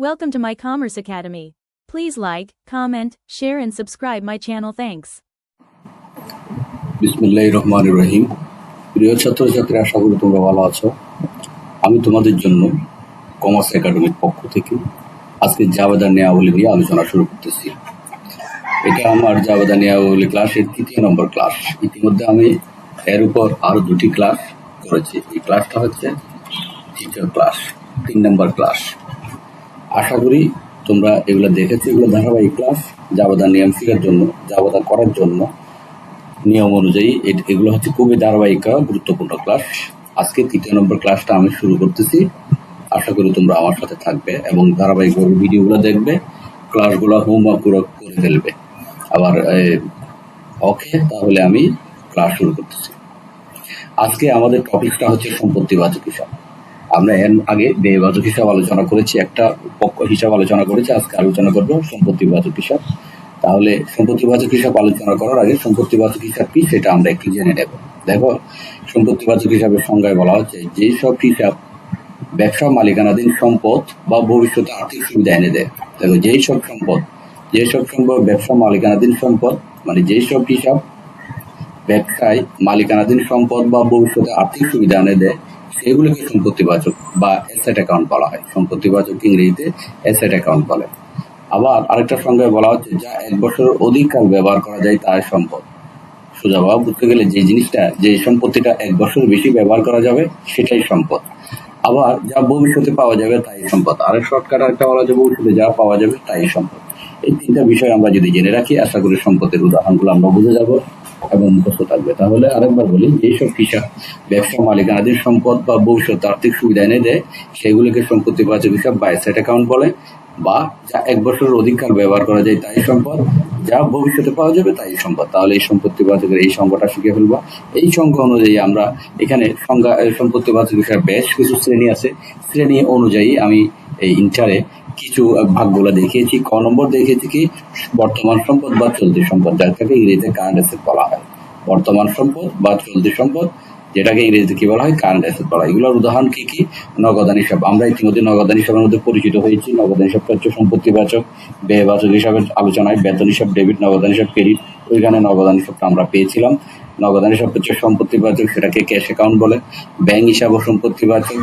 Welcome to my Commerce Academy. Please like, comment, share, and subscribe my channel. Thanks. বিসমুল্লাহ রহমান রহিম প্রিয় ছাত্রছাত্রী আশা করি তোমরা ভালো আছো আমি তোমাদের জন্য কমার্স একাডেমির পক্ষ থেকে আজকে জাবেদা নেয়াবলী নিয়ে আলোচনা শুরু করতেছি এটা আমার জাবেদা নেয়াবলী ক্লাসের তৃতীয় নম্বর ক্লাস ইতিমধ্যে আমি এর উপর আরও দুটি ক্লাস করেছি এই ক্লাসটা হচ্ছে তৃতীয় ক্লাস তিন নম্বর ক্লাস আশা করি তোমরা এগুলো দেখেছ, এগুলো ধারাবাহিক ক্লাস জাবেদা নিয়ম শেখার জন্য জাবেদা করার জন্য। নিয়ম অনুযায়ী এগুলো হচ্ছে খুবই ধারাবাহিক গুরুত্বপূর্ণ ক্লাস আজকে তৃতীয় নম্বর ক্লাসটা আমি শুরু করতেছি। আশা করি তোমরা আমার সাথে থাকবে এবং ধারাবাহিকভাবে ভিডিওগুলো দেখবে ক্লাসগুলো হোমওয়ার্ক করে ফেলবে। আবার ওকে তাহলে আমি ক্লাস শুরু করতেছি। আজকে আমাদের টপিকটা হচ্ছে সম্পত্তিবাচক হিসাব। আমরা এর আগে ব্যয়বাচক হিসাব আলোচনা করেছি, একটা পক্ষ হিসাব আলোচনা করেছি, আজকে আলোচনা করব সম্পত্তিবাচক হিসাব। তাহলে সম্পত্তিবাচক হিসাব আলোচনা করার আগে সম্পত্তিবাচক হিসাব কি সেটা আমরা একটু জেনে নেব। দেখো সম্পত্তিবাচক হিসাবের সংজ্ঞায় বলা হচ্ছে যেসব হিসাব ব্যবসা মালিকানাধীন সম্পদ বা ভবিষ্যতে আর্থিক সুবিধা এনে দেয়। দেখো, যেই সব সম্পদ যেসব সম্পদ ব্যবসা মালিকানাধীন সম্পদ মানে যেই সব হিসাব ব্যবসায় মালিকানাধীন সম্পদ বা ভবিষ্যতে আর্থিক সুবিধা এনে দেয় সেগুলোকে সম্পত্তিবাচক বা অ্যাসেট অ্যাকাউন্ট বলা হয়? সম্পত্তিবাচক ইংরেজিতে অ্যাসেট অ্যাকাউন্ট বলে। আবার আরেকটা সংজ্ঞায় বলা হচ্ছে, যা এক বছরের অধিককাল ব্যবহার করা যায় তার সম্পদ। সোজা বাবা বুঝতে গেলে যে জিনিসটা, যে সম্পত্তিটা এক বছর বেশি ব্যবহার করা যাবে, সেটাই সম্পদ। আবার যা ভবিষ্যতে পাওয়া যাবে তাই সম্পদ। আর শর্টকাট একটা বলা যাবে ভবিষ্যতে যা পাওয়া যাবে তাই সম্পদ। এই তিনটা বিষয় আমরা যদি জেনে রাখি, আশা করি সম্পদের উদাহরণগুলো আমরা বুঝে যাব। এবং মুখস্থ থাকবে। তাহলে আরেকবার বলি, যেসব কৃষক, ব্যবসা মালিকানাধীন সম্পদ বা ভবিষ্যৎ আর্থিক সুবিধা এনে দেয়, সেগুলোকে সম্পত্তিবাচক হিসাব বা অ্যাসেট অ্যাকাউন্ট বলে, বা যা এক বছরের অধিককাল ব্যবহার করা যায় তাই সম্পদ, যা ভবিষ্যতে পাওয়া যাবে তাই সম্পদ। তাহলে এই সম্পত্তিবাচকের এই সংজ্ঞাটা শিখে ফেলবা। এই সংখ্যা অনুযায়ী আমরা এখানে সংজ্ঞা, এই সম্পত্তিবাচক হিসাবে বেশ কিছু শ্রেণি আছে। শ্রেণি অনুযায়ী আমি এই ইন্টারে কিছু ভাগগুলো দেখিয়েছি, ক নম্বর দেখিয়েছি কি, বর্তমান সম্পদ বা চলতি সম্পদ যাকে ইংরেজিতে কারেন্ট অ্যাসেট বলা হয়। বর্তমান সম্পদ বা চলতি সম্পদ, যেটাকে ইংরেজিতে কি বলা হয় কারেন্ট অ্যাসেট বলা হয়। এগুলোর উদাহরণ কি কি? নগদান হিসাব। আমরা ইতিমধ্যে নগদান হিসাবের মধ্যে পরিচিত হয়েছি। নগদান হিসাবটা হচ্ছে সম্পত্তিবাচক, ব্যয়বাচক হিসাবের আলোচনায় বেতন হিসাব ডেবিট নগদান হিসাব ক্রেডিট ওইখানে নগদান হিসাবটা আমরা পেয়েছিলাম। নগদান হিসাব হচ্ছে সম্পত্তিবাচক সেটাকে ক্যাশ অ্যাকাউন্ট বলে ব্যাংক হিসাব সম্পত্তিবাচক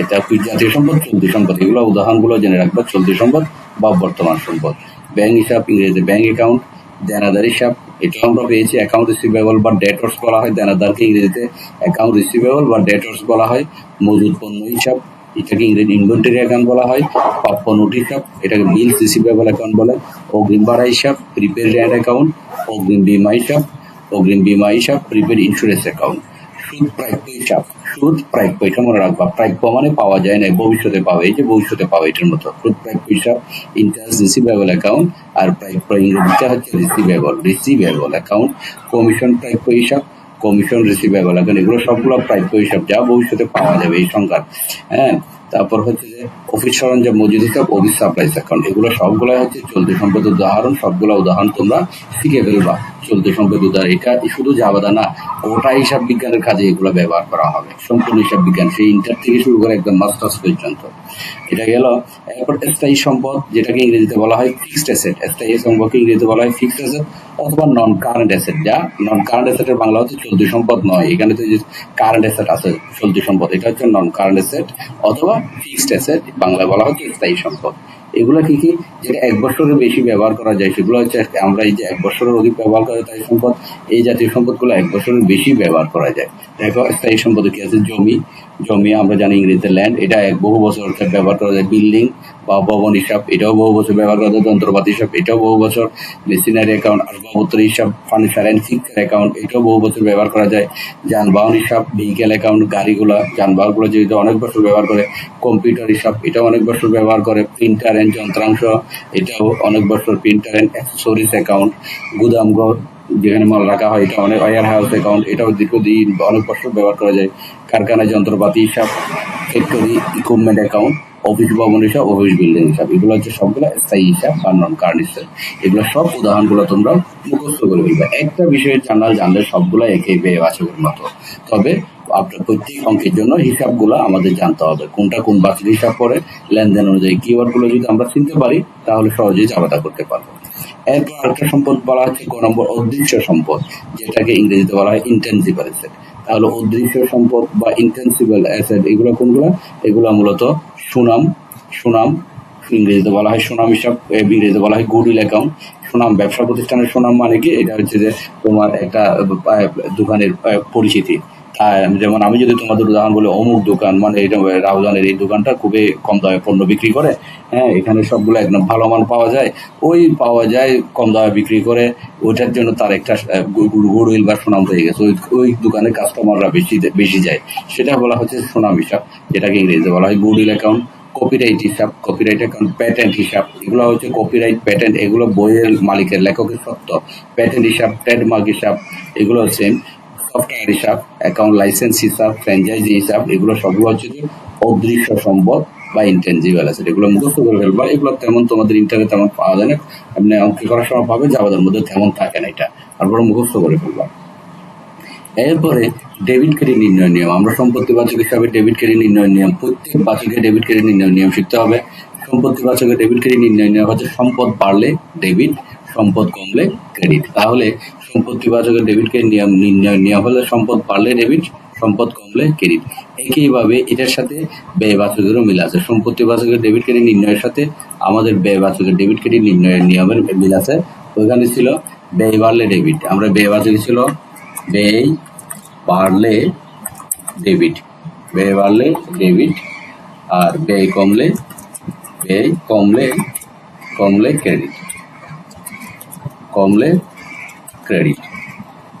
এটা জাতীয় সম্পদ? চলতি সম্পদ। এগুলো উদাহরণগুলো জেনে রাখব। চলতি সম্পদ বা বর্তমান সম্পদ। ব্যাংক হিসাব, ইংরেজিতে ব্যাংক অ্যাকাউন্ট দেনাদার হিসাব, এটা আমরা পেয়েছি অ্যাকাউন্ট রিসিভেবল বা ডেটর্স বলা হয়। দেনাদারকে ইংরেজিতে অ্যাকাউন্ট রিসিভেবল বা ডেটর্স বলা হয়। মজুদ পণ্য হিসাব, এটাকে ইংরেজি ইনভেন্টারি অ্যাকাউন্ট বলা হয়। প্রাপ্য নোট হিসাব, এটাকে বিল রিসিভেবল অ্যাকাউন্ট বলে। অগ্রিম ভাড়া হিসাব প্রিপেড রেন্ট অ্যাকাউন্ট অগ্রিম বীমা হিসাব অগ্রিম বীমা হিসাব প্রিপেড ইন্স্যুরেন্স অ্যাকাউন্ট সুদ প্রাপ্য হিসাব। সুদ প্রাপ্য এটা মনে রাখবা। প্রাপ্য মানে পাওয়া যায় না ভবিষ্যতে পাবে, এই যে ভবিষ্যতে পাবে এটার মতো। সুদ প্রাপ্য হিসাব ইন্টারেস্ট রিসিভেবল অ্যাকাউন্ট আর প্রাপ্য ইংরেজিটা হচ্ছে রিসিভেবল রিসিভেবল অ্যাকাউন্ট কমিশন প্রাপ্য হিসাব কমিশন রিসিভেবল অ্যাকাউন্ট এগুলো সবগুলো প্রাপ্য হিসাব, যা ভবিষ্যতে পাওয়া যাবে এই সংখ্যা হ্যাঁ? তারপর হচ্ছে যে অফিস সরঞ্জাম মজুদ হিসাব অফিস সাপ্লাইস অ্যাকাউন্ট এগুলো সবগুলো হচ্ছে চলতি সম্পদ উদাহরণ, সবগুলো উদাহরণ তোমরা শিখে ফেলবা। চলতি সম্পদ উদাহরণ এটা শুধু যাবাদা না, গোটা হিসাব বিজ্ঞানের কাজে এগুলো ব্যবহার করা হবে। সম্পূর্ণ হিসাব বিজ্ঞান, সেই ইন্টার থেকে শুরু করে একদম মাস্টার্স পর্যন্ত। এটা গেল, এরপর স্থায়ী সম্পদ, যেটাকে ইংরেজিতে বলা হয় ফিক্সড অ্যাসেট স্থায়ী সম্পদকে ইংরেজিতে বলা হয় ফিক্সড অ্যাসেট অথবা নন কারেন্ট অ্যাসেট যা নন কারেন্ট অ্যাসেটের বাংলা হচ্ছে চলতি সম্পদ নয়। এখানে তো যে কারেন্ট অ্যাসেট আছে, চলতি সম্পদ, এটা হচ্ছে নন কারেন্ট অ্যাসেট অথবা ফিক্সড অ্যাসেট বাংলায় বলা হচ্ছে স্থায়ী সম্পদ। এগুলো কি কি? যেটা এক বছরের বেশি ব্যবহার করা যায়, সেগুলো হচ্ছে আমরা এই যে এক বছরের অধিক ব্যবহার করা স্থায়ী সম্পদ, এই জাতীয় সম্পদগুলো এক বছরের বেশি ব্যবহার করা যায়। দেখো স্থায়ী সম্পদে কি আছে? জমি। জমি, আমরা জানি ইংরেজিতে ল্যান্ড এটা এক বহু বছর ব্যবহার করা যায়। বিল্ডিং বা ভবন হিসাব, এটাও বহু বছর ব্যবহার করা যায়। যন্ত্রপাতি হিসাব, এটাও বহু বছর। মেশিনারি অ্যাকাউন্ট আসবাবপত্র হিসাব ফার্নিচার অ্যান্ড অ্যাকাউন্ট এটাও বহু বছর ব্যবহার করা যায়। যানবাহন হিসাব ভেহিকেল অ্যাকাউন্ট গাড়িগুলো, যানবাহনগুলো যেহেতু অনেক বছর ব্যবহার করে কম্পিউটার হিসাব, এটাও অনেক বছর ব্যবহার করে। প্রিন্টার অ্যান্ড যন্ত্রাংশ, এটাও অনেক বছর। প্রিন্টার অ্যান্ড অ্যাক্সেসরিজ অ্যাকাউন্ট গুদামঘর যেখানে মাল রাখা হয়, এটা অনেক ওয়ার হাউস অ্যাকাউন্ট এটাও দীর্ঘদিন অনেক বছর ব্যবহার করা যায়। কারখানায় যন্ত্রপাতি হিসাব ফ্যাক্টরি ইকুইপমেন্ট অ্যাকাউন্ট অফিস ভবন হিসাব অফিস বিল্ডিং হিসাব, এগুলো হচ্ছে সবগুলো স্থায়ী হিসাব বা নন কারেন্ট হিসাব। এগুলো সব উদাহরণগুলো তোমরা মুখস্থ করে ফেলবে। একটা বিষয়ের জানাল জানলে সবগুলো একই বেয়ে বাছকের মতো। তবে আপনার প্রত্যেক অঙ্কের জন্য হিসাবগুলো আমাদের জানতে হবে। কোনটা কোন বাসের হিসাব করে লেনদেন অনুযায়ী কিওয়ার্ডগুলো যদি আমরা চিনতে পারি, তাহলে সহজেই জাবেদা করতে পারব। এরপর আরেকটা সম্পদ বলা হচ্ছে ক নম্বর অদৃশ্য সম্পদ, যেটাকে ইংরেজিতে বলা হয় ইন্টেন্সিবল অ্যাসেট তাহলে অদৃশ্য সম্পদ বা ইন্টেন্সিবল অ্যাসেট এগুলো কোনগুলো? এগুলো মূলত সুনাম সুনাম, ইংরেজিতে বলা হয় সুনাম হিসাব ইংরেজিতে বলা হয় গুডউইল অ্যাকাউন্ট সুনাম, ব্যবসা প্রতিষ্ঠানের সুনাম মানে কি? এটা হচ্ছে যে তোমার একটা দোকানের পরিচিতি। যেমন আমি যদি তোমাদের উদাহরণ বলি, অমুক দোকান মানে এটা রাউজানের এই দোকানটা খুবই কম দামে পণ্য বিক্রি করে হ্যাঁ এখানে সবগুলো একদম ভালো মান পাওয়া যায়। ওই পাওয়া যায় কম দামে বিক্রি করে, ওইটার জন্য তার একটা গুডউইল বা সুনাম হয়ে গেছে। ওই ওই দোকানের কাস্টমাররা বেশি বেশি যায়। সেটা বলা হচ্ছে সুনাম হিসাব, যেটাকে ইংরেজিতে বলা হয় গুডউইল অ্যাকাউন্ট, কপিরাইট হিসাব, কপিরাইট অ্যাকাউন্ট প্যাটেন্ট হিসাব। এগুলো হচ্ছে কপিরাইট প্যাটেন্ট, এগুলো বইয়ের মালিকের লেখকের সত্য। প্যাটেন্ট হিসাব, ট্রেডমার্ক হিসাব, এগুলো হচ্ছে সফটওয়্যার হিসাব অ্যাকাউন্ট লাইসেন্স হিসাব ফ্র্যাঞ্চাইজি হিসাব এগুলো সবগুলো হচ্ছে যে অদৃশ্য সম্পদ বা ইন্টেনজিবল আছে এগুলো মুখস্থ করে ফেলবা এগুলো তেমন তোমাদের তেমন পাওয়া যায় না। এমনি অঙ্ক করার সময় পাবে যাবাদের মধ্যে তেমন থাকে না এটা। তারপরে মুখস্থ করে ফেলবা। এরপরে ডেবিট ক্রেডিট নির্ণয় নিয়ম। আমরা সম্পত্তি বাচক হিসাবে ডেবিট ক্রেডিট নির্ণয় নিয়ম প্রত্যেক বাচকে ডেবিট ক্রেডিট নির্ণয় নিয়ম শিখতে হবে। সম্পত্তি বাচকে ডেবিট ক্রেডিট নির্ণয় নিয়ম হচ্ছে সম্পদ বাড়লে ডেবিট সম্পদ কমলে ক্রেডিট তাহলে সম্পত্তি বাচকের ডেবিট ক্রেডিট নিয়ম নির্ণয় নিয়ম হলে সম্পদ বাড়লে ডেবিট সম্পদ কমলে ক্রেডিট একইভাবে এটার সাথে ব্যয়বাচকেরও মিল আছে। সম্পত্তি বাচকের ডেবিট ক্রেডিট নির্ণয়ের সাথে আমাদের ব্যয়বাচকের ডেবিট ক্রেডিট নির্ণয়ের নিয়মের মিল আছে। ওইখানে ছিল ব্যয় বাড়লে ডেবিট আমরা ব্যয় বাচকে ছিল, ব্যয় বাড়লে ডেবিট ব্যয় বাড়লে ডেবিট আর ব্যয় কমলে ব্যয় কমলে কমলে ক্রেডিট কমলে ক্রেডিট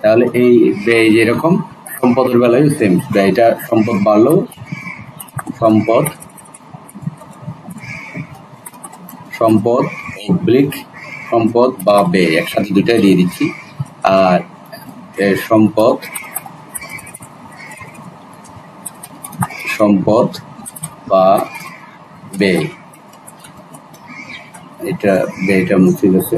তাহলে এই ব্যয় যেরকম, সম্পদের বেলায় সেম ব্যয়টা সম্পদ বাড়লেও সম্পদ সম্পদ অবলিক সম্পদ বা ব্যয়, একসাথে দুটাই দিয়ে দিচ্ছি। আর সম্পদ সম্পদ বা ব্যয়। এটা ব্যয়টা মুছে গেছে।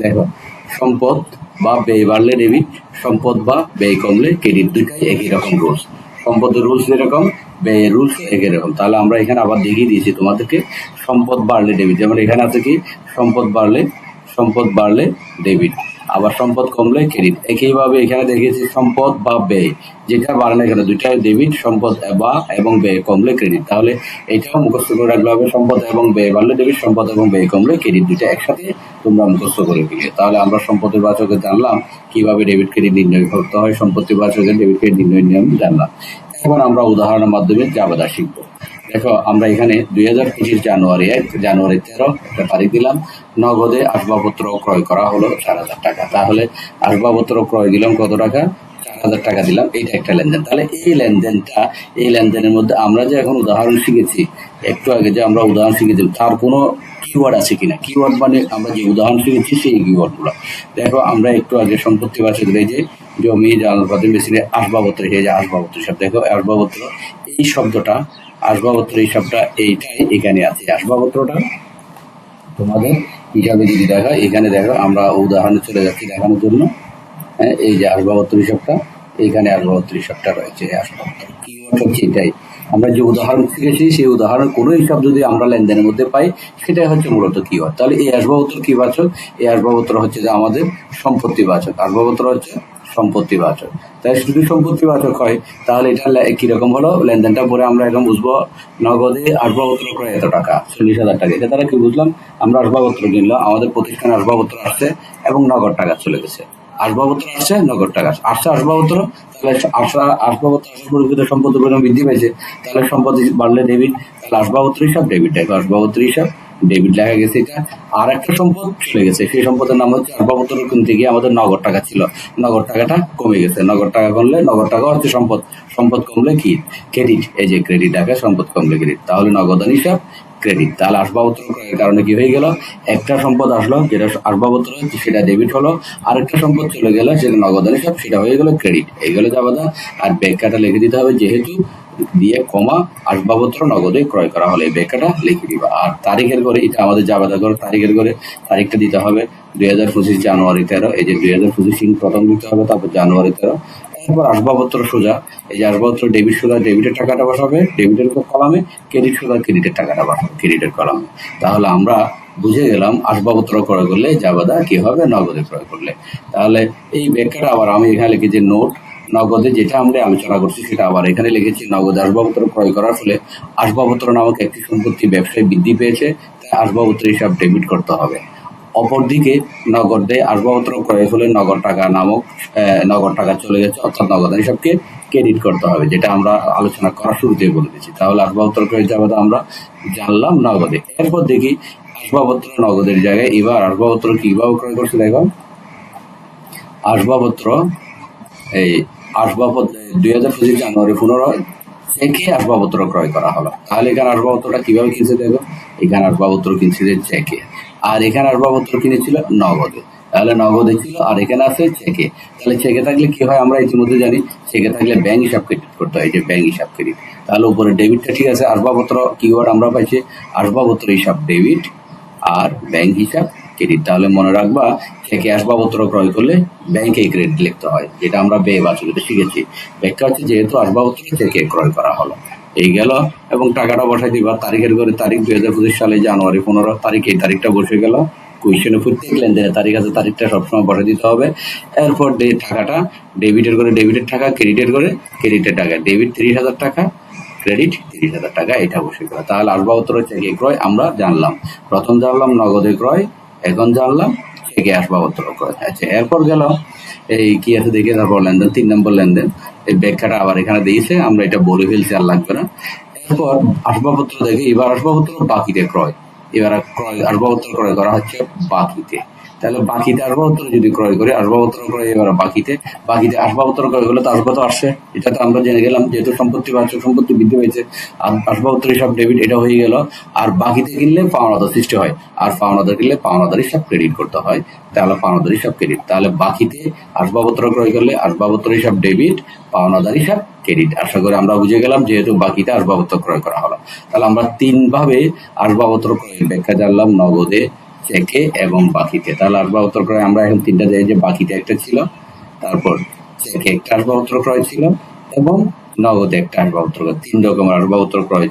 দেখো, সম্পদ বা ব্যয় বাড়লে ডেবিট সম্পদ বা ব্যয় কমলে ক্রেডিট দুটাই একই রকম রুলস সম্পদের রুলস যেরকম ব্যয়ের রুলস একই রকম। তাহলে আমরা এখানে আবার দেখিয়ে দিয়েছি তোমাদেরকে, সম্পদ বাড়লে ডেবিট যেমন এখানে আছে কি, সম্পদ বাড়লে সম্পদ বাড়লে ডেবিট আবার সম্পদ কমলে ক্রেডিট একইভাবে এখানে দেখেছি সম্পদ বা ব্যয়। যেটা বাড়ে না এখানে দুইটা ডেবিট সম্পদ বা এবং ব্যয় কমলে ক্রেডিট তাহলে এটাও মুখস্থ করে রাখলে হবে, সম্পদ এবং ব্যয় বাড়লে ডেবিট সম্পদ এবং ব্যয় কমলে ক্রেডিট দুইটা একসাথে তোমরা মুখস্থ করে ফেলে তাহলে আমরা সম্পদের বাচকে জানলাম কীভাবে ডেবিট ক্রেডিট নির্ণয় করতে হয়। সম্পত্তি বাচকের ডেবিট ক্রেডিট নির্ণয় নিয়ম জানলাম। এখন আমরা উদাহরণের মাধ্যমে জাবেদা শিখব। দেখো, আমরা এখানে দুই হাজার পঁচিশ জানুয়ারি, এক জানুয়ারি তেরো, একটা তারিখ দিলাম। নগদে আসবাবপত্র ক্রয় করা হলো চার হাজার টাকা। তাহলে আসবাবপত্র ক্রয় দিলাম কত টাকা? চার হাজার টাকা দিলাম। এইটা একটা লেনদেন। তাহলে এই লেনদেনটা, এই লেনদেনের মধ্যে আমরা যে এখন উদাহরণ শিখেছি, একটু আগে যে আমরা উদাহরণ শিখেছি, তার কোনো কিওয়ার্ড আছে কিনা? কিওয়ার্ড মানে আমরা যে উদাহরণ শিখেছি, সেই কিওয়ার্ডগুলো দেখো, আমরা একটু আগে সম্পত্তি বাসে এই যে জমি জালপাতি মেশিনে আসবাবপত্র, এই যে আসবাবপত্র সব, দেখো, আসবাবপত্র, এই শব্দটা আসবাবপত্র হিসাবটা এইটাই, এখানে আছে আসবাবপত্রটা। তোমাদের হিসাবে যদি দেখো, এখানে দেখো, আমরা উদাহরণে চলে যাচ্ছি দেখানোর জন্য। হ্যাঁ এই যে আসবাবপত্র হিসাবটা, এখানে আসবাবপত্র হিসাবটা রয়েছে আসবাবত্র আসবাবপত্র। কি হচ্ছে এটাই। আমরা যে উদাহরণ শিখেছি, সেই উদাহরণ কোনো হিসাব যদি আমরা লেনদেনের মধ্যে পাই, সেটাই হচ্ছে মূলত কিওয়ার্ড তাহলে এই আসবাবপত্র কি বাচক? এই আসবাবপত্র হচ্ছে যে আমাদের সম্পত্তি বাচক। আসবাবপত্র হচ্ছে সম্পত্তি বাচক। তাই শুধু সম্পত্তি বাচক হয়, তাহলে এটা কীরকম হলো? লেনদেনটা পরে আমরা এখন বুঝব নগদে আসবাবপত্র ক্রয় এত টাকা, চল্লিশ হাজার টাকা। এটা তারা কি বুঝলাম? আমরা আসবাবপত্র কিনলাম, আমাদের প্রতিষ্ঠানে আসবাবপত্র আসছে এবং নগদ টাকা চলে গেছে। আসবাবপত্র আসছে নগদ টাকা আসছে। আসবাবপত্র তাহলে আসা আসবাবপত্র আসার সম্পদের পরিমাণ বৃদ্ধি পেয়েছে তাহলে সম্পদ বাড়লে ডেবিট তাহলে আসবাবপত্র হিসাব ডেবিট দেখো আসবাবপত্র হিসাব ডেবিট লেখা গেছে এটা। আর একটা সম্পদ চলে গেছে, সেই সম্পদের নাম হচ্ছে আসবাবপত্র কিনতে গিয়ে আমাদের নগদ টাকা ছিল। নগদ টাকাটা কমে গেছে। নগদ টাকা কমলে, নগদ টাকা হচ্ছে সম্পদ। সম্পদ কমলে কি? ক্রেডিট এই যে ক্রেডিট টাকা সম্পদ কমলে ক্রেডিট তাহলে নগদান হিসাব ক্রেডিট তাহলে আসবাবপত্র ক্রয়ের কারণে কি হয়ে গেল? একটা সম্পদ আসলো, যেটা আসবাবপত্র সেটা ডেবিট হলো। আরেকটা সম্পদ চলে গেল সেটা নগদান হিসাব সেটা হয়ে গেল ক্রেডিট এই গেলে যাবাদা আর ব্যাখ্যাটা লিখে দিতে হবে, যেহেতু দিয়ে কমা আসবাবপত্র নগদে ক্রয় করা হলে, এই ব্যাখ্যাটা লিখে দিবা। আর তারিখের করে এটা আমাদের জাবেদা করে তারিখের করে তারিখটা দিতে হবে। দুই হাজার পঁচিশ জানুয়ারি তেরো, এই যে দুই হাজার পঁচিশ প্রথম দিতে হবে, তারপর জানুয়ারি তেরো। এরপর আসবাবপত্র সোজা। এই যে আসবাবপত্র, ডেবিট সোজা, ডেবিটের টাকাটা বসাবে, ডেবিটের কলামে, ক্রেডিট সোজা, ক্রেডিটের টাকাটা বসাবে, ক্রেডিটের কলামে। তাহলে আমরা বুঝে গেলাম আসবাবপত্র ক্রয় করলে জাবেদা কি হবে, নগদে ক্রয় করলে। তাহলে এই ব্যাখ্যাটা আবার আমি এখানে লিখেছি নোট। নগদে যেটা আমরা আলোচনা করছি, সেটা আবার এখানে লিখেছি। নগদে আসবাবপত্র ক্রয় করার ফলে আসবাবপত্র নামক একটি সম্পত্তি ব্যবসায় বৃদ্ধি পেয়েছে, তাই আসবাবপত্র হিসাব ডেবিট করতে হবে। অপরদিকে নগদে আসবাবপত্র ক্রয়ের ফলে নগদ টাকা নামক নগদ টাকা চলে গেছে, অর্থাৎ নগদ হিসাবকে ক্রেডিট করতে হবে, যেটা আমরা আলোচনা করার শুরুতেই বলে দিচ্ছি তাহলে আসবাবপত্র ক্রয় যাবে আমরা জানলাম নগদে। এরপর দেখি আসবাবপত্র নগদের জায়গায় এবার আসবাবপত্র কীভাবে ক্রয় করছে দেখো। আসবাবপত্র এই আসবাবপত্র দুই হাজার পঁচিশ জানুয়ারি পনেরো চেকে আসবাবপত্র ক্রয় করা হলো। তাহলে এখানে আসবাবপত্রটা কীভাবে কিনছে দেখো। এখানে আসবাবপত্র কিনছিল চেকে। আর এখানে আসবাবপত্র কিনেছিল নগদে। তাহলে নগদে ছিল, আর এখানে আছে চেকে। তাহলে চেকে থাকলে কি হয় আমরা ইতিমধ্যে জানি, চেকে থাকলে ব্যাংক হিসাব ক্রেডিট করতে হয় যে ব্যাংক হিসাব ক্রেডিট তাহলে উপরে ডেবিটটা ঠিক আছে, আসবাবপত্র কিওয়ার্ড আমরা পাইছি, আসবাবপত্র হিসাব ডেবিট আর ব্যাংক হিসাব ক্রেডিট তাহলে মনে রাখবা, চেকে আসবাবপত্র ক্রয় করলে ব্যাংকে ক্রেডিট লিখতে হয়, যেটা আমরা ব্যয় বাচকতে শিখেছি। ব্যাখ্যা হচ্ছে যেহেতু আসবাবপত্র চেকে ক্রয় করা হলো। এই গেল, এবং টাকাটা বসাই দিবা। তারিখের করে তারিখ দুই হাজার পঁচিশ সালে জানুয়ারি পনেরো, তারিখ এই তারিখটা বসে গেল। কুইশনে প্রত্যেক লেনদেনের তারিখ আছে, তারিখটা সবসময় বসাই দিতে হবে। এরপর টাকাটা ডেবিটের করে ডেবিটের টাকা ক্রেডিটের করে ক্রেডিটের টাকা। ডেবিট তিরিশ হাজার টাকা ক্রেডিট তিরিশ হাজার টাকা, এটা বসে গেল। তাহলে আসবাবপত্র চেকে ক্রয়, আমরা জানলাম। প্রথম জানলাম, নগদে ক্রয়, এখন জানলাম চেকে আসবাবপত্র ক্রয়। আচ্ছা এরপর গেল এই কি আছে দেখে, তারপর লেনদেন, তিন নম্বর লেনদেন। এই ব্যাখ্যাটা আবার এখানে দিয়েছে, আমরা এটা বলে ফেলছি আর লাগবে না। এরপর আসবাবপত্র দেখে, এবার আসবাবপত্র বাকিতে ক্রয়। এবার ক্রয়, আসবাবপত্র ক্রয় করা হচ্ছে বাকিতে। তাহলে বাকিতে আসবাবপত্র যদি ক্রয় করি আসবাবপত্র ক্রয় এবার বাকিতে বাকিতে আসবাবপত্র ক্রয় করলে তো আসবাবপত্র আসছে। এটা তো আমরা জেনে গেলাম, যেহেতু সম্পত্তি বাচ্চা সম্পত্তি বৃদ্ধি পেয়েছে আর আসবাবপত্র হিসাব ডেবিট এটা হয়ে গেল। আর বাকিতে কিনলে পাওনাদার সৃষ্টি হয়, আর পাওনাদার কিনলে পাওনাদার হিসাব ক্রেডিট করতে হয়। তাহলে পাওনাদার হিসাব ক্রেডিট তাহলে বাকিতে আসবাবপত্র ক্রয় করলে আসবাবপত্র হিসাব ডেবিট পাওনাদার হিসাব ক্রেডিট আশা করি আমরা বুঝে গেলাম, যেহেতু বাকিতে আসবাবপত্র ক্রয় করা হলো। তাহলে আমরা তিন ভাবে আসবাবপত্র ক্রয়ের ব্যাখ্যা জানলাম, নগদে চেকে এবং বাকিতে। তাহলে আসবাবপত্র ক্রয় আমরা এখন তিনটা জায়গায় যে বাকিতে একটা ছিল, তারপর চেকে একটা আসবাবপত্র ক্রয় ছিল এবং নগদে একটা আসবাবপত্র ক্রয়। তিন রকমের আসবাবপত্র ক্রয়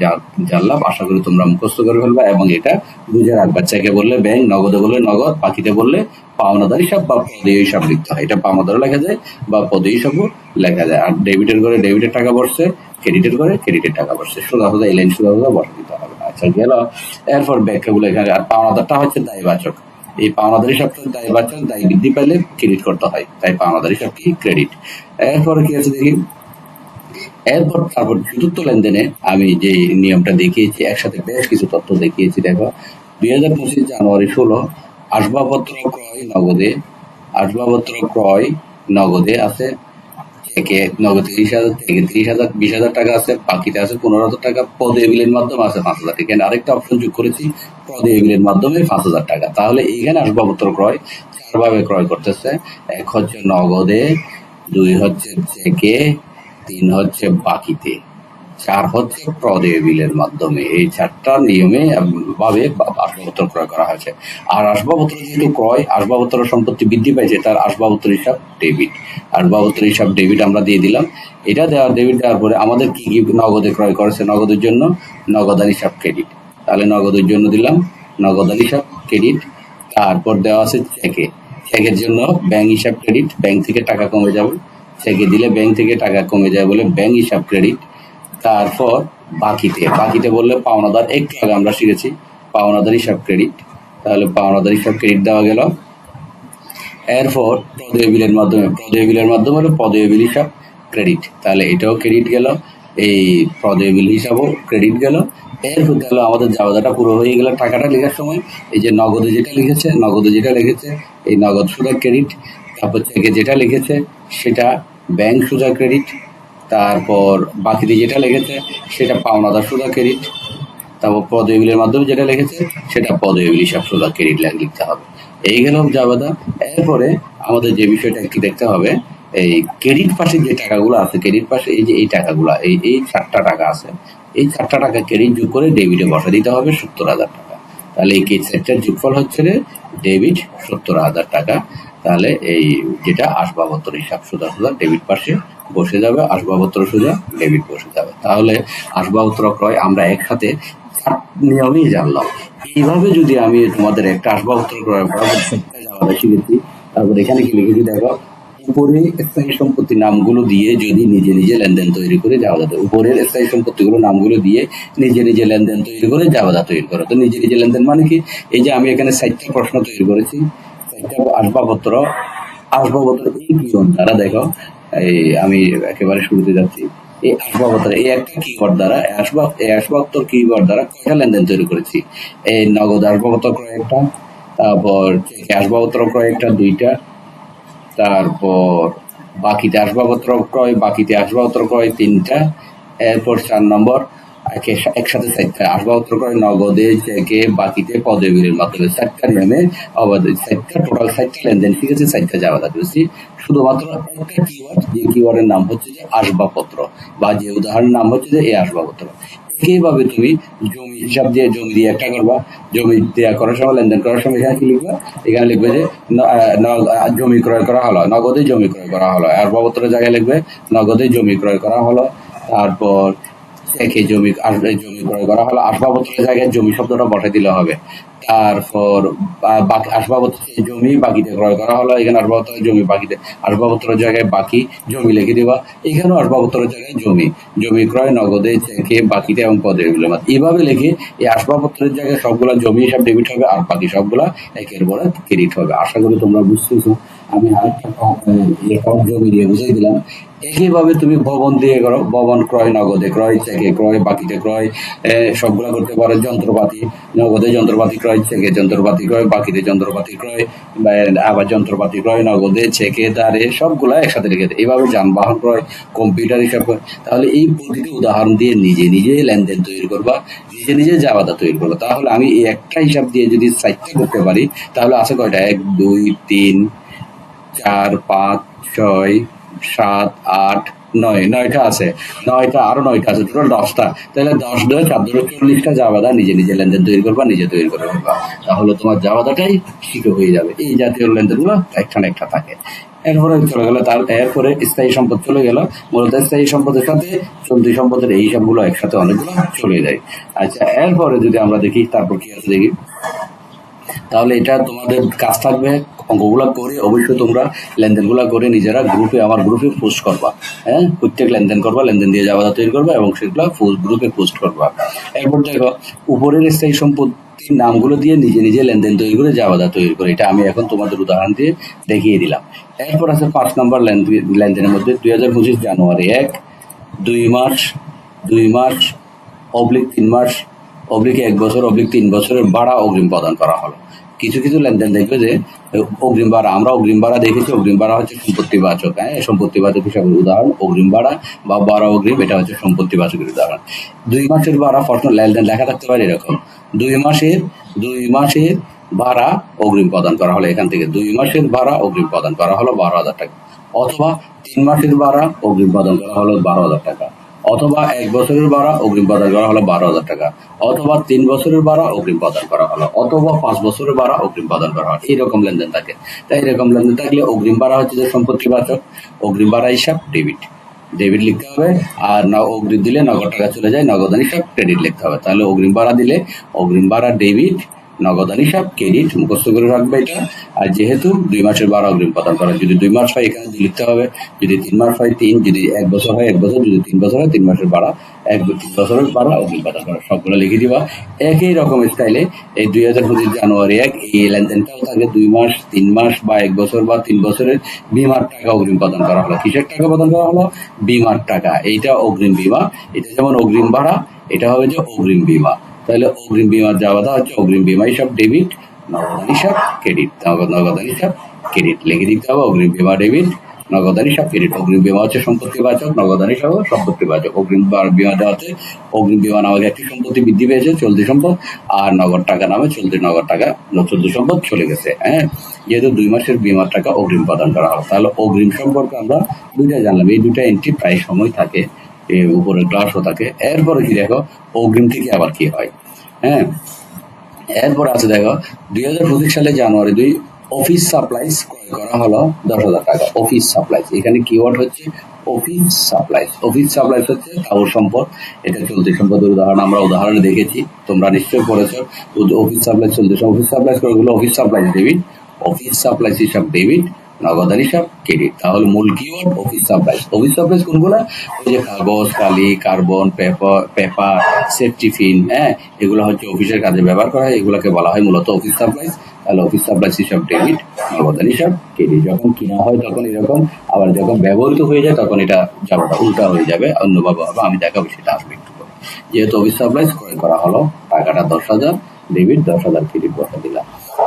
জানলাম, আশা করি তোমরা মুখস্থ করে ফেলবা এবং এটা বুঝে রাখবা। চেকে বললে ব্যাংক, নগদে বললে নগদ, বাকিতে বললে পাওনাদার হিসাব বা পদে হিসাব লিখতে হয়। এটা পাওনাদারও লেখা যায় বা পদে হিসাবও লেখা যায়। আর ডেবিটের করে ডেবিটের টাকা বসছে, ক্রেডিটের করে ক্রেডিটের টাকা বসছে। সোজা সোজা এই লাইন সোজা সোজা বসে। আচ্ছা গেল। এরপর ব্যাখ্যাগুলো এখানে আর পাওনাদারটা হচ্ছে দায়বাচক এই পাওনাদার হিসাবটা দায়বাচক দায় বৃদ্ধি পেলে ক্রেডিট করতে হয়, তাই পাওনাদার হিসাব কি ক্রেডিট এরপরে কি আছে দেখি? এরপর তারপর চতুর্থ লেনদেনে আমি যে নিয়মটা দেখিয়েছি, একসাথে বেশ কিছু তথ্য দেখিয়েছি, দেখো। দুই হাজার পঁচিশ জানুয়ারি ষোলো, আসবাবপত্র ক্রয় নগদে, আসবাবপত্র ক্রয় নগদে আছে থেকে, নগদ তিরিশ হাজার থেকে তিরিশ হাজার, বিশ হাজার টাকা আছে, বাকিতে আছে পনেরো হাজার টাকা, পদে বিলের মাধ্যমে আছে পাঁচ হাজার টাকা। এখানে আরেকটা অপশন যোগ করেছি, পদে বিলের মাধ্যমে পাঁচ হাজার টাকা। তাহলে এখানে আসবাবপত্র ক্রয় চারভাবে ক্রয় করতেছে। এক হচ্ছে নগদে, দুই হচ্ছে চেকে তিন হচ্ছে বাকিতে। চার হচ্ছে প্রদেয় বিলের মাধ্যমে এই চারটা নিয়মে ভাবে আসবাবপত্র ক্রয় করা হয়েছে। আর আসবাবপত্র যেহেতু ক্রয় আসবাবপত্র সম্পত্তি বৃদ্ধি পাইছে, তার আসবাবপত্র হিসাব ডেবিট। আসবাবপত্র হিসাব ডেবিট আমরা দিয়ে দিলাম। এটা দেওয়া, ডেবিট দেওয়ার পরে আমাদের কি কি নগদে ক্রয় করেছে নগদের জন্য? নগদান হিসাব ক্রেডিট। তাহলে নগদের জন্য দিলাম নগদান হিসাব ক্রেডিট। তারপর দেওয়া আছে চেকে চেকের জন্য ব্যাংক হিসাব ক্রেডিট। ব্যাংক থেকে টাকা কমে যাবে। চেকে দিলে ব্যাংক থেকে টাকা কমে যায় বলে ব্যাংক হিসাব ক্রেডিট। তারপর বাকিতে বাকিতে বললে পাওনাদার, একটু আগে আমরা শিখেছি পাওনাদার হিসাব ক্রেডিট তাহলে পাওনাদার হিসাব ক্রেডিট দেওয়া গেল। এরপর পদীয় বিলের মাধ্যমে পদীয় বিলের মাধ্যমে হলো পদীয় বিল হিসাব ক্রেডিট তাহলে এটাও ক্রেডিট গেল, এই পদীয় বিল হিসাবও ক্রেডিট গেল। এরপর গেল আমাদের জাবেদাটা পুরো হয়ে গেল টাকাটা লেখার সময়। এই যে নগদে যেটা লিখেছে, নগদে যেটা লিখেছে, এই নগদ সুদা ক্রেডিট তারপর থেকে যেটা লিখেছে, সেটা ব্যাংক সুদা ক্রেডিট তারপর বাকিতে যেটা লিখেছে সেটা পাওনাদার সুদা ক্রেডিট। তারপর পদে বিলের মাধ্যমে যেটা লিখেছে সেটা পদে বিল হিসাব সুদা ক্রেডিট লিখতে হবে। এই গেল জাবেদা। এরপরে আমাদের যে বিষয়টা কি দেখতে হবে, এই ক্রেডিট পাশে যে টাকাগুলো আছে, ক্রেডিট পাশে এই যে এই টাকাগুলো, এই এই চারটা টাকা আছে, এই চারটা টাকা ক্রেডিট যোগ করে ডেবিটে বসা দিতে হবে সত্তর হাজার টাকা। তাহলে এই সেটটার যোগফল হচ্ছে ডেবিট সত্তর হাজার টাকা। তাহলে এই যেটা আসবাবপত্র হিসাব সুদা সুদা ডেবিট পাশে বসে যাবে, আসবাবপত্র সুদা ডেবিট বসে যাবে। তাহলে আসবাবপত্র ক্রয় আমরা একসাথে নিয়মেই জানলাম। এইভাবে যদি আমি তোমাদের একটা আসবাবপত্র ক্রয় বরাবর শিখেছি তারপর এখানে কি লিখেছি দেখো? উপরে স্থায়ী সম্পত্তি নামগুলো দিয়ে যদি নিজে নিজে লেনদেন তৈরি করে যাওয়া যেত উপরের স্থায়ী সম্পত্তিগুলো নামগুলো দিয়ে নিজে নিজে লেনদেন তৈরি করে যাওয়া তৈরি করো। তো নিজে নিজে লেনদেন মানে কি? এই যে আমি এখানে চারটা প্রশ্ন তৈরি করেছি। চারটা আসবাবপত্র আসবাবপত্র এই দ্বারা দেখো। এই, আমি একেবারে শুরুতে যাচ্ছি। এই আসবাবপত্র এই একটা কিওয়ার্ড দ্বারা আসবাব, এই আসবাবপত্র দ্বারা কয়টা লেনদেন তৈরি করেছি? এই নগদ আসবাবপত্র ক্রয় একটা, তারপর আসবাবপত্র ক্রয় একটা, দুইটা, তারপর বাকিতে আসবাবপত্র ক্রয়, বাকিতে আসবাবপত্র ক্রয় তিনটা, এরপর চার নম্বর একসাথে চারটা আসবাবপত্র ক্রয় নগদে চেকে বাকিতে পদবির মাধ্যমে চারটা নিয়মে অবাধ চারটা টোটাল চারটা লেনদেন ঠিক আছে চারটা যাওয়া দিয়েছি শুধুমাত্র একটা কিওয়ার্ড যে কিওয়ার্ডের নাম হচ্ছে যে আসবাবপত্র বা যে উদাহরণের নাম হচ্ছে যে এই আসবাবপত্র। একইভাবে তুমি জমি হিসাব দিয়ে জমি দিয়ে একটা করবা, জমি দেওয়া করার সময়, লেনদেন করার সময় এখানে কি লিখবা? এখানে লিখবে যে জমি ক্রয় করা হলো, নগদে জমি ক্রয় করা হলো। আসবাবপত্রের জায়গায় লিখবে, নগদে জমি ক্রয় করা হলো। তারপর চেকে জমি জমি ক্রয় করা হলো। আসবাবপত্রের জায়গায় জমি শব্দটা বসাই দিলে হবে। তারপর বাকি আসবাবপত্র জমি বাকিতে ক্রয় করা হলো, এখানে আসবাবপত্রের জমি বাকিতে, আসবাবপত্রের জায়গায় বাকি জমি লিখে দিবা। এখানেও আসবাবপত্রের জায়গায় জমি। জমি ক্রয়, নগদে, চেকে, বাকিতে এবং পদে এগুলো এইভাবে লিখে এই আসবাবপত্রের জায়গায় সবগুলা জমি হিসাব ডেবিট হবে আর বাকি সবগুলা একের পরে ক্রেডিট হবে। আশা করি তোমরা বুঝতেছো। আমি আরেকটা জমি দিয়ে বুঝিয়ে দিলাম। একইভাবে তুমি ভবন দিয়ে করো, ভবন ক্রয়, নগদে ক্রয় চেকে ক্রয়, বাকিতে ক্রয় সবগুলা করতে পারো, যন্ত্রপাতি, নগদে যন্ত্রপাতি ক্রয় চেকে যন্ত্রপাতি ক্রয়, বাকিতে যন্ত্রপাতি ক্রয়, বা আবার যন্ত্রপাতি ক্রয়, নগদে চেকে তারে সবগুলা একসাথে রেখে দেয় এইভাবে যানবাহন ক্রয়, কম্পিউটার হিসাব করে তাহলে এই প্রতিটি উদাহরণ দিয়ে নিজে নিজে লেনদেন তৈরি করবা, নিজে নিজে জাবাদা তৈরি করব। তাহলে আমি এই একটা হিসাব দিয়ে যদি সাইটটা করতে পারি, তাহলে আছে কয়টা? এক, দুই, তিন চার, পাঁচ, ছয়, সাত, আট, নয়। নয়টা আছে। নয়টা, আরও নয়টা আছে। টোটাল দশটা। তাহলে দশ দশ চার ধরে চল্লিশটা জাবাদা নিজে নিজে লেনদেন তৈরি করবা, নিজে তৈরি করে ফেলবা। তাহলে তোমার জাবাদাটাই শিখে হয়ে যাবে। এই জাতীয় লেনদেনগুলো একটা না একটা থাকে। এরপরে চলে গেল তার এরপরে স্থায়ী সম্পদ চলে গেল। মূলত স্থায়ী সম্পদের সাথে চলতি সম্পদের এই সবগুলো একসাথে অনেকগুলো চলে যায়। আচ্ছা এরপরে যদি আমরা দেখি, তারপর কি আছে দেখি? তাহলে এটা তোমাদের কাজ থাকবে, অঙ্কগুলো করে অবশ্যই তোমরা লেনদেনগুলো করে নিজেরা গ্রুপে আমার গ্রুপে পোস্ট করবা হ্যাঁ? প্রত্যেক লেনদেন করবা, লেনদেন দিয়ে যাওয়া তৈরি করবা এবং সেগুলো গ্রুপে পোস্ট করবা। এরপর দেখো, উপরের স্থায়ী সম্পত্তির নামগুলো দিয়ে নিজে নিজে লেনদেন তৈরি করে যাওয়া তৈরি করে। এটা আমি এখন তোমাদের উদাহরণ দিয়ে দেখিয়ে দিলাম। এরপর আছে পাঁচ নম্বর লেনদেনের মধ্যে দুই হাজার পঁচিশ জানুয়ারি এক, দুই মাস দুই মাস অবলিক তিন মাস অবলিক এক বছর, অবলিক তিন বছরের ভাড়া অগ্রিম প্রদান করা হলো। কিছু কিছু লেনদেন দেখবে যে, অগ্রিম ভাড়া, আমরা অগ্রিম ভাড়া দেখেছি, অগ্রিম ভাড়া হচ্ছে সম্পত্তি বাচক হ্যাঁ? সম্পত্তি বাচক হিসাবে উদাহরণ, অগ্রিম ভাড়া বা ভাড়া অগ্রিম, এটা হচ্ছে সম্পত্তি বাচকের উদাহরণ। দুই মাসের ভাড়া প্রশ্ন লেনদেন লেখা থাকতে পারে এরকম। দুই মাসের দুই মাসের ভাড়া অগ্রিম প্রদান করা হলো এখান থেকে। দুই মাসের ভাড়া অগ্রিম প্রদান করা হলো বারো হাজার টাকা। অথবা তিন মাসের ভাড়া অগ্রিম প্রদান করা হলো বারো হাজার টাকা। অথবা এক বছরের ভাড়া অগ্রিম প্রদান করা হলো বারো হাজার টাকা, অথবা তিন বছরের ভাড়া অগ্রিম প্রদান করা হলো, অথবা পাঁচ বছরের ভাড়া অগ্রিম প্রদান করা হলো। এইরকম লেনদেন থাকে। তাই এরকম লেনদেন থাকলে অগ্রিম ভাড়া হচ্ছে যে সম্পত্তি বাচক অগ্রিম ভাড়া হিসাব ডেবিট ডেবিট লিখতে হবে, আর না অগ্রিম দিলে নগদ টাকা চলে যায় নগদান হিসাব ক্রেডিট লিখতে হবে। তাহলে অগ্রিম ভাড়া দিলে অগ্রিম ভাড়া ডেবিট নগদান হিসাব ক্রেডিট মুখস্থ করে রাখবে এটা। আর যেহেতু দুই মাসের ভাড়া অগ্রিম প্রদান করা, যদি দুই মাস হয় এখানে লিখতে হবে, যদি তিন মাস হয় তিন, যদি এক বছর হয় এক বছর, যদি তিন বছর হয় তিন মাসের ভাড়া, এক তিন বছরের ভাড়া অগ্রিম প্রদান করা, সবগুলো লিখে দিবা। একই রকম স্টাইলে এই দুই হাজার পঁচিশ জানুয়ারি এক, এই লেনদেনটাও থাকে দুই মাস, তিন মাস বা এক বছর বা তিন বছরের বিমার টাকা অগ্রিম প্রদান করা হলো। কিসের টাকা প্রদান করা হলো? বিমার টাকা। এইটা অগ্রিম বিমা। এটা যেমন অগ্রিম ভাড়া, এটা হবে যে অগ্রিম বিমা। তাহলে অগ্রিম বিমার যাওয়াটা হচ্ছে, অগ্রিম বিমা হিসাব ডেবিট নগদান হিসাব ক্রেডিট নগদ, নগদান হিসাব ক্রেডিট লিখে দিতে হবে, অগ্রিম বিমা ডেবিট নগদানি হিসাব ক্রেডিট অগ্রিম বিমা হচ্ছে সম্পত্তি বাচক নগদানি সহ সম্পত্তি বাচক অগ্রিম বিমা দেওয়া হচ্ছে, অগ্রিম বিমা নামে একটি সম্পত্তি বৃদ্ধি পেয়েছে, চলতি সম্পদ, আর নগদ টাকা নামে চলতি নগদ টাকা, চলতি সম্পদ চলে গেছে হ্যাঁ? যেহেতু দুই মাসের বিমার টাকা অগ্রিম প্রদান করা হয় তাহলে অগ্রিম সম্পর্কে আমরা দুইটা জানলাম, এই দুইটা এন্ট্রি প্রায় সময় থাকে। উপরে ক্লাসও থাকে এরপরে কি দেখো অগ্রিম থেকে আবার কি হয়? হ্যাঁ? এরপর আছে দেখো, দুই হাজার পঁচিশ সালে জানুয়ারি দুই অফিস সাপ্লাইজ ক্রয় করা হলো দশ হাজার টাকা। অফিস সাপ্লাইজ এখানে কিওয়ার্ড হচ্ছে অফিস সাপ্লাইজ অফিস সাপ্লাইজ হচ্ছে কাগজ সম্পদ। এটা চলতি সম্পদের উদাহরণ, আমরা উদাহরণে দেখেছি, তোমরা নিশ্চয়ই পড়েছো। অফিস সাপ্লাইজ চলতি অফিস সাপ্লাইজ করে office supplies debit office supplies হিসাব ডেবিট নগদান হিসাব ক্রেডিট তাহলে মূল keyword office supplies office supplies কোনগুলো? ওই যে কাগজ, কালি, carbon paper paper safety pin হ্যাঁ? এগুলো হচ্ছে অফিসের কাজে ব্যবহার করা হয়। এগুলোকে বলা হয় মূলত অফিস সাপ্লাইজ তাহলে অফিস সাপ্লাইজ হিসাব ডেবিট নগদান হিসাব ক্রেডিট যখন কিনা হয় তখন এরকম, আবার যখন ব্যবহৃত হয়ে যায় তখন এটা যাওয়াটা উল্টা হয়ে যাবে। অন্যভাবে হবে, আমি দেখাবো সেটা আসবে একটু যেহেতু অফিস সাপ্লাইজ ক্রয় করা হলো, টাকাটা দশ হাজার ডেবিট দশ হাজার ক্রেডিট বসা দিলাম।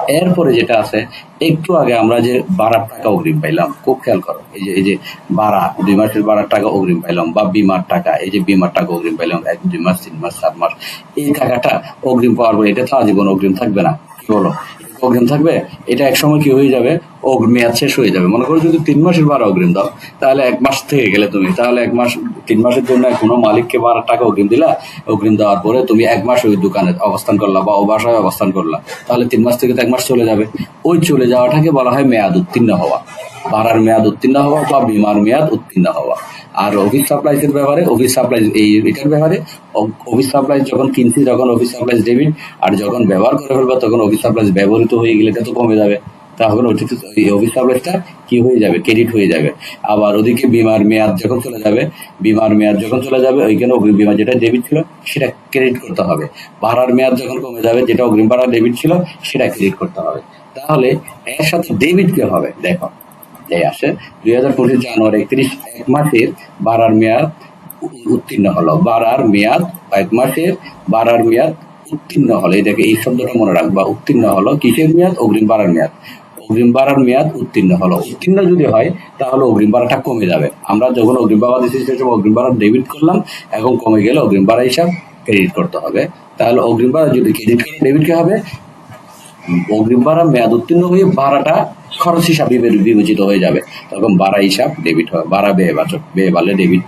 এরপরে যেটা আছে, একটু আগে আমরা যে বারার টাকা অগ্রিম পাইলাম, খুব খেয়াল করো, এই যে এই যে বারা, দুই মাসের বারার টাকা অগ্রিম পাইলাম বা বিমার টাকা, এই যে বিমার টাকা অগ্রিম পাইলাম, এক, দুই মাস, তিন মাস, চার মাস, এই টাকাটা অগ্রিম পাওয়ার পরে এটা সারা জীবন অগ্রিম থাকবে না। কি বলো? অগ্রিম থাকবে? এটা এক সময় কি হয়ে যাবে? মেয়াদ শেষ হয়ে যাবে। মনে করো যদি তিন মাসের বারো অগ্রিম দাও, তাহলে এক মাস থেকে গেলে তুমি। তাহলে এক মাস, তিন মাসের জন্য কোনো মালিককে বারো টাকা অগ্রিম দিলা। অগ্রিম দেওয়ার পরে তুমি এক মাস ওই দোকানে অবস্থান করলা বা ও বাসায় অবস্থান করলা। তাহলে তিন মাস থেকে তো এক মাস চলে যাবে। ওই চলে যাওয়াটাকে বলা হয় মেয়াদ উত্তীর্ণ হওয়া। ভাড়ার মেয়াদ উত্তীর্ণ হওয়া বা বিমার মেয়াদ উত্তীর্ণ হওয়া। আর অফিস সাপ্লাইজের ব্যাপারে, অফিস সাপ্লাইজ এই এটার ব্যাপারে অফিস সাপ্লাইজ যখন কিনছি তখন অফিস সাপ্লাইজ ডেবিট, আর যখন ব্যবহার করে ফেলবে, তখন অফিস সাপ্লাইজ ব্যবহৃত হয়ে গেলে এটা তো কমে যাবে। তখন অতিরিক্ত এই অফিস সাপ্লাইজটা কি হয়ে যাবে? ক্রেডিট হয়ে যাবে। আবার ওদিকে বিমার মেয়াদ যখন চলে যাবে, বিমার মেয়াদ যখন চলে যাবে, ওইখানে অগ্রিম বিমা যেটা ডেবিট ছিল, সেটা ক্রেডিট করতে হবে। ভাড়ার মেয়াদ যখন কমে যাবে, যেটা অগ্রিম ভাড়া ডেবিট ছিল, সেটা ক্রেডিট করতে হবে। তাহলে এর সাথে ডেবিট কি হবে? দেখো, এই আসে, দুই হাজার পঁচিশ জানুয়ারি একত্রিশ, এক মাসের বাড়ার মেয়াদ উত্তীর্ণ হলো। বাড়ার মেয়াদ এক মাসের বাড়ার মেয়াদ উত্তীর্ণ হলো। এটাকে এই শব্দটা মনে রাখবা, উত্তীর্ণ হলো। কিসের মেয়াদ? অগ্রিম বাড়ার মেয়াদ। অগ্রিম বাড়ার মেয়াদ উত্তীর্ণ হলো। উত্তীর্ণ যদি হয়, তাহলে অগ্রিম ভাড়াটা কমে যাবে। আমরা যখন অগ্রিম ভাড়া দিচ্ছি সে সময় অগ্রিম ভাড়া ডেবিট করলাম, এখন কমে গেলে অগ্রিম ভাড়া হিসাব ক্রেডিট করতে হবে। তাহলে অগ্রিম ভাড়া যদি ক্রেডিট করে ডেবিট হবে, অগ্রিম ভাড়া মেয়াদ উত্তীর্ণ হয়ে ভাড়াটা খরচ হিসাবে বিবেচিত হয়ে যাবে। তখন ভাড়া হিসাব ডেবিট হয় ভাড়া ব্যয় বাচক ব্যয় বাড়লে ডেবিট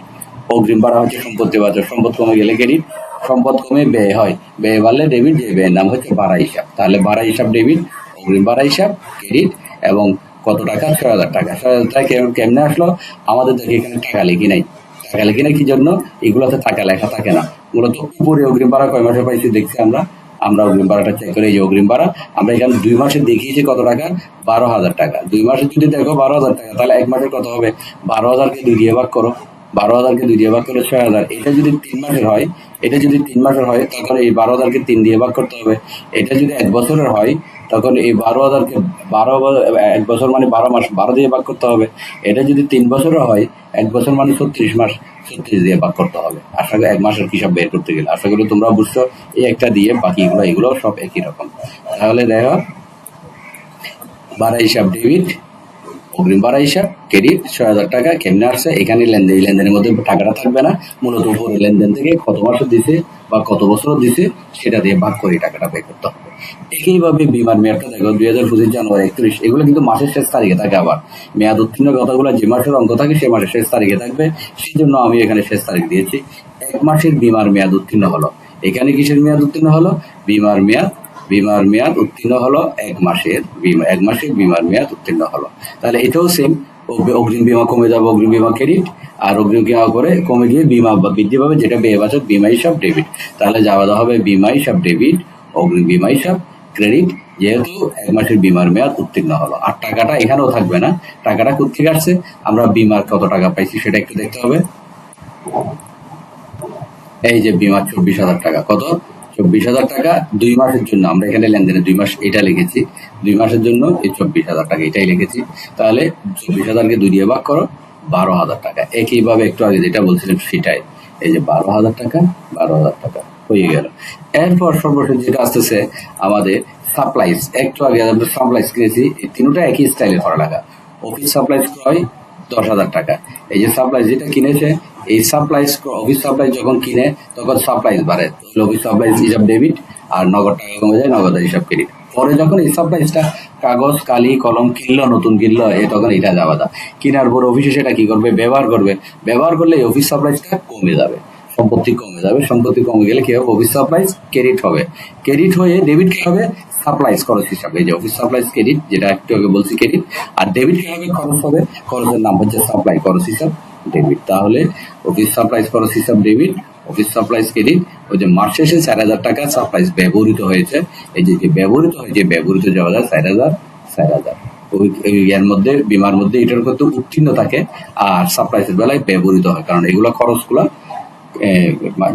অগ্রিম ভাড়া হচ্ছে সম্পত্তি বাচক, সম্পদ কমে গেলে ক্রেডিট সম্পদ কমে ব্যয় হয়, ব্যয় বাড়লে ডেবিট ব্যয়ের নাম হচ্ছে ভাড়া হিসাব। তাহলে ভাড়া হিসাব ডেবিট ভাড়া হিসাব ক্রেডিট এবং কত টাকা? ছয় হাজার টাকা। ছয় হাজার টাকা কেম- কেমনে আসলো? আমাদের দেখে এখানে টাকা লিখি নাই। টাকা লিখি নাই কি জন্য? এগুলোতে টাকা লেখা থাকে না। মূলত উপরে অগ্রিম ভাড়া কয় মাসে পাইছি দেখছি আমরা। আমরা অগ্রিম ভাড়াটা চেক করে, এই যে অগ্রিম ভাড়া। আমরা এখানে দুই মাসে দেখিয়েছি কত টাকা? বারো হাজার টাকা। দুই মাসে যদি দেখো বারো হাজার টাকা, তাহলে এক মাসে কত হবে? বারো হাজারকে দুই দিয়ে ভাগ করো। বারো হাজারকে দুই দিয়ে ভাগ করে ছয় হাজার। এটা যদি তিন মাসের হয়, এটা যদি তিন মাসের হয় তখন এই বারো হাজারকে তিন দিয়ে ভাগ করতে হবে। এটা যদি এক বছরের হয় তখন এই বারো হাজারকে বারো এক বছর মানে বারো মাস, বারো দিয়ে ভাগ করতে হবে। এটা যদি তিন বছরও হয়, এক বছর মানে ছত্রিশ মাস, ছত্রিশ দিয়ে ভাগ করতে হবে। আশা করি এক মাসের হিসাব বের করতে গেলে। আশা করি তোমরা বুঝছ, এই একটা দিয়ে বাকিগুলো, এগুলো সব একই রকম। তাহলে দেখো, বারো হিসাব ডেবিট অগ্রিম বাড়া হিসাব, ক্রেডিট, ছয় হাজার টাকা, কেমনে আসছে এখানে লেনদেন লেনদেনের মধ্যে টাকাটা থাকবে না। মূলত উপরে লেনদেন থেকে কত মাসে দিছে বা কত বছর দিছে, সেটা দিয়ে ভাগ করে টাকাটা পে করতে হবে। একইভাবে বিমার মেয়াদটা দেখো, দুই হাজার পঁচিশ জানুয়ারি একত্রিশ, এগুলো কিন্তু মাসের শেষ তারিখে থাকে আবার। মেয়াদ উত্তীর্ণ কথাগুলো যে মাসের অঙ্ক থাকে, সে মাসের শেষ তারিখে থাকবে। সেই জন্য আমি এখানে শেষ তারিখ দিয়েছি। এক মাসের বিমার মেয়াদ উত্তীর্ণ হলো। এখানে কিসের মেয়াদ উত্তীর্ণ হলো? বিমার মেয়াদ বিমার মেয়াদ উত্তীর্ণ হলো এক মাসের বিমা এক মাসের বিমার মেয়াদ উত্তীর্ণ হলো। তাহলে এটাও সেম অগ্রিম বিমা কমে যাবে, অগ্রিম বিমা ক্রেডিট আর অগ্রিম বিমা করে কমে গিয়ে বিমা বৃদ্ধি পাবে, যেটা ব্যয়বাচক বিমা হিসাব ডেবিট তাহলে যাওয়া হবে বিমা হিসাব ডেবিট অগ্রিম বিমা হিসাব ক্রেডিট যেহেতু এক মাসের বিমার মেয়াদ উত্তীর্ণ হলো। আর টাকাটা এখানেও থাকবে না, টাকাটা কোথেকে আসছে? আমরা বিমার কত টাকা পাইছি সেটা একটু দেখতে হবে। এই যে বিমা চব্বিশ হাজার টাকা, কত? চব্বিশ হাজার টাকা দুই মাসের জন্য, আমরা এখানে লেনদেনে দুই মাস এটা লিখেছি, দুই মাসের জন্য এই চব্বিশ হাজার টাকা এটাই লিখেছি। তাহলে চব্বিশ হাজারকে দুই দিয়ে ভাগ করো, বারো হাজার টাকা। একইভাবে একটু আগে যেটা বলছিলাম সেটাই, এই যে বারো হাজার টাকা, বারো হাজার টাকা হয়ে গেল। এরপর সর্বশেষ যেটা আসতেছে, আমাদের সাপ্লাইজ একটু আগে আমরা সাপ্লাইজ কিনেছি, এই তিনটা একই স্টাইলে করা লাগা। অফিস সাপ্লাইজ ক্রয় দশ হাজার টাকা। এই যে সাপ্লাই যেটা কিনেছে এই সাপ্লাইজ অফিস সাপ্লাই যখন কিনে, তখন সাপ্লাইজ বাড়ে। অফিস সাপ্লাইজ হিসাব ডেবিট আর নগদ টাকা কমে যায় নগদের হিসাব ক্রেডিট পরে যখন এই সাপ্লাইজটা কাগজ, কালি, কলম কিনলো, নতুন কিনলো, এ তখন এটা যাওয়া দা কেনার পর অফিসে সেটা কি করবে? ব্যবহার করবে। ব্যবহার করলে অফিস সাপ্লাইজটা কমে যাবে। সম্পত্তি কমে যাবে। সম্পত্তি কমে গেলে কি হবে? অফিস সাপ্লাইজ ক্রেডিট হবে। ক্রেডিট হয়ে ডেবিট কি হবে? সাপ্লাইজ খরচ হিসাবে। যে অফিস সাপ্লাইজ ক্রেডিট যেটা একটু আগে বলছি ক্রেডিট আর ডেবিট কি হবে? খরচ হবে। খরচের নাম হচ্ছে সাপ্লাই খরচ হিসাব। ডেবিট। তাহলে অফিস সাপ্লাইজ খরচ হিসাব ডেবিট অফিস সাপ্লাইজ ক্রেডিট ওই যে মার্চ শেষে চার হাজার টাকা সাপ্লাইজ ব্যবহৃত হয়েছে। এই যে ব্যবহৃত হয়েছে ব্যবহৃত যাওয়া যায়, চার হাজার চার হাজার। ইয়ার মধ্যে, বিমার মধ্যে এটার করতে উত্তীর্ণ থাকে আর সাপ্লাইজের বেলায় ব্যবহৃত হয়। কারণ এগুলো খরচগুলো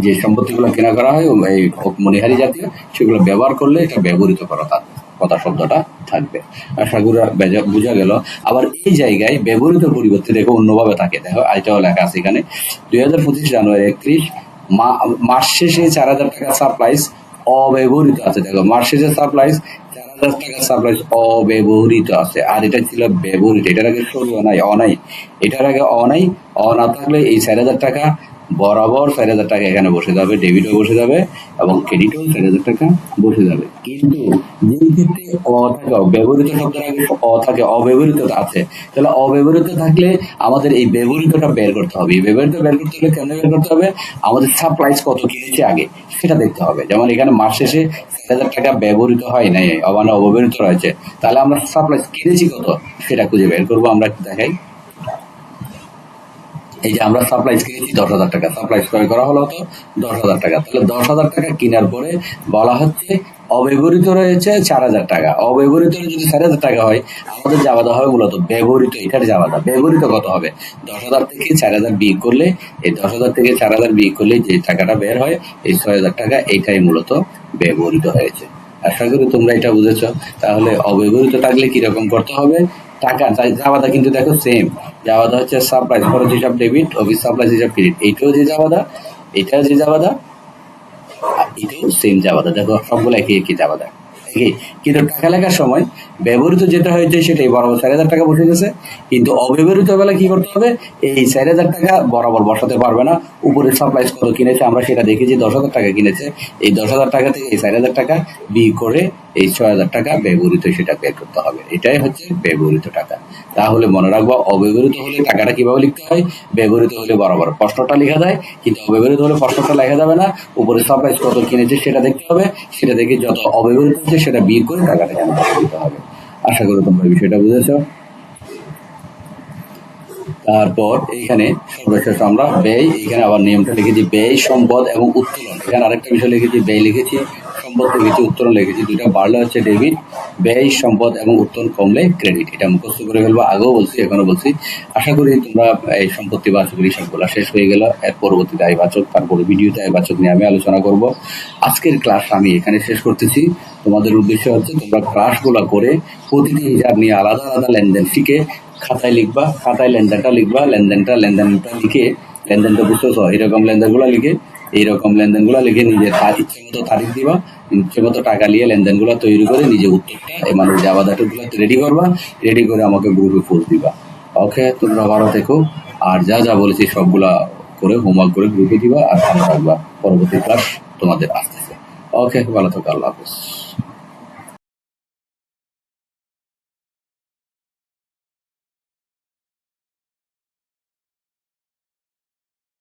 যে সম্পত্তিগুলো কেনা করা হয় এই মনিহারি জাতীয়, সেগুলো ব্যবহার করলে এটা ব্যবহৃত করা থাকবে কথা শব্দটা থাকবে। আশা বোঝা গেল। আবার এই জায়গায় ব্যবহৃত পরিবর্তে দেখো অন্যভাবে থাকে। দেখো এটাও লেখা আছে এখানে। দুই হাজার পঁচিশ জানুয়ারি একত্রিশ মাস শেষে চার হাজার টাকা সাপ্লাইজ অব্যবহৃত আছে। দেখো, মাস শেষে সাপ্লাইজ চার হাজার টাকা সাপ্লাইজ অব্যবহৃত আছে। আর এটা ছিল ব্যবহৃত। এটার আগে সরু নাই অনাই। এটার আগে অনাই, অ না থাকলে এই চার হাজার টাকা বরাবর চার হাজার টাকা এখানে বসে যাবে ডেবিটও বসে যাবে এবং ক্রেডিটও চার হাজার টাকা বসে যাবে। কিন্তু যেই ক্ষেত্রে অ থাকে ব্যবহৃত শব্দের আগে অ থাকে অব্যবহৃত আছে। তাহলে অব্যবহৃত থাকলে আমাদের এই ব্যবহৃতটা বের করতে হবে। এই ব্যবহৃত বের করতে হলে কেন বের করতে হবে? আমাদের সাপ্লাইজ কত কিনেছে আগে, সেটা দেখতে হবে। যেমন এখানে মাস শেষে চার হাজার টাকা ব্যবহৃত হয় নাই মানে অব্যবহৃত রয়েছে। তাহলে আমরা সাপ্লাইজ কিনেছি কত, সেটা খুঁজে বের করব, আমরা দেখাই। এই যে আমরা সাপ্লাইজ কিনেছি দশ হাজার টাকা। সাপ্লাইজ ক্রয় করা হলো তো দশ হাজার টাকা। তাহলে দশ হাজার টাকা কেনার পরে বলা হচ্ছে অব্যবহৃত রয়েছে চার হাজার টাকা। অব্যবহৃত যদি চার হাজার টাকা হয়, আমাদের যাওয়া হবে মূলত ব্যবহৃত, এটার যাওয়া ব্যবহৃত কত হবে? দশ হাজার থেকে চার হাজার বিয়োগ করলে, এই দশ হাজার থেকে চার হাজার বিয়োগ করলে যে টাকাটা বের হয়, এই ছয় হাজার টাকা এটাই মূলত ব্যবহৃত হয়েছে। আশা করি তোমরা এটা বুঝেছ। তাহলে অব্যবহৃত থাকলে কীরকম করতে হবে? টাকা যাওয়াদা কিন্তু দেখো সেম যাওয়াদা হচ্ছে সাপ্লাইজ খরচ হিসাব ডেবিট অফিস সাপ্লাইজ হিসাব ক্রেডিট এইটাও যে যাওয়াদা এটাও যে আর এটাও সেম যাওয়াদা দেখো, সবগুলো একই একই একই। কিন্তু টাকা লেখার সময় ব্যবহৃত যেটা হয়েছে সেটাই বরাবর চার হাজার টাকা বসে গেছে। কিন্তু অব্যবহৃত বেলা কি করতে হবে? এই চার হাজার টাকা বরাবর বসাতে পারবে না। উপরে সাপ্লাইজ কত কিনেছে? আমরা সেটা দেখেছি, দশ হাজার টাকা কিনেছে। এই দশ হাজার টাকা থেকে এই চার হাজার টাকা বি করে এই ছয় হাজার টাকা ব্যবহৃত সেটা বের করতে হবে। এটাই হচ্ছে ব্যবহৃত টাকা। তাহলে মনে রাখব, অব্যবহৃত হলে টাকাটা কীভাবে লিখতে হয়? ব্যবহৃত হলে বরাবর প্রশ্নটা লেখা যায়, কিন্তু অব্যবহৃত হলে প্রশ্নটা লেখা যাবে না। উপরে সাপ্লাইজ কত কিনেছে সেটা দেখতে হবে। সেটা দেখে যত অব্যবহৃত হচ্ছে সেটা বিয়ে করে টাকাটা কেন দিতে হবে? আশা করি তোমরা বিষয়টা বুঝেছ। তারপর এইখানে সর্বশেষ আমরা ব্যয় এখানে আবার নিয়মটা লিখেছি, ব্যয়, সম্পদ এবং উত্তোলন। এখানে আরেকটা বিষয় লিখেছি, ব্যয় লিখেছি। সম্পদ লিখেছি উত্তোলন লিখেছি দুইটা বাড়লে হচ্ছে ডেবিট ব্যয়, সম্পদ এবং উত্তোলন কমলে ক্রেডিট। এটা মুখস্থ করে ফেলব, আগেও বলছি, এখনও বলছি। আশা করি তোমরা এই সম্পত্তি বাচক হিসাবগুলো শেষ হয়ে গেল। এর পরবর্তীতে আয়বাচক তারপরে ভিডিওতে আয়বাচক নিয়ে আমি আলোচনা করব। আজকের ক্লাস আমি এখানে শেষ করতেছি। তোমাদের উদ্দেশ্য হচ্ছে তোমরা ক্লাসগুলো করে প্রতিটি হিসাব নিয়ে আলাদা আলাদা লেনদেন শিখে খাতায় লিখবা, খাতায় লেনদেনটা লিখবা, লেনদেনটা লেনদেনটা লিখে, লেনদেনটা বুঝতেছ? এরকম লেনদেনগুলো লিখে এইরকম লেনদেন লেনদেনগুলো লিখে নিজের ইচ্ছে মতো তারিখ দিবা, ইচ্ছে মতো টাকা নিয়ে লেনদেনগুলো তৈরি করে নিজে উত্তরটা মানে গুলো রেডি করবা রেডি করে আমাকে গ্রুপে পোস্ট দিবা। ওকে তোমরা ভালো থেকো। আর যা যা বলেছি সবগুলা করে হোমওয়ার্ক করে গ্রুপে দিবা আর ভালো থাকবা। পরবর্তী ক্লাস তোমাদের আসতেছে। ওকে ভালো থাকো, আল্লাহ হাফেজ।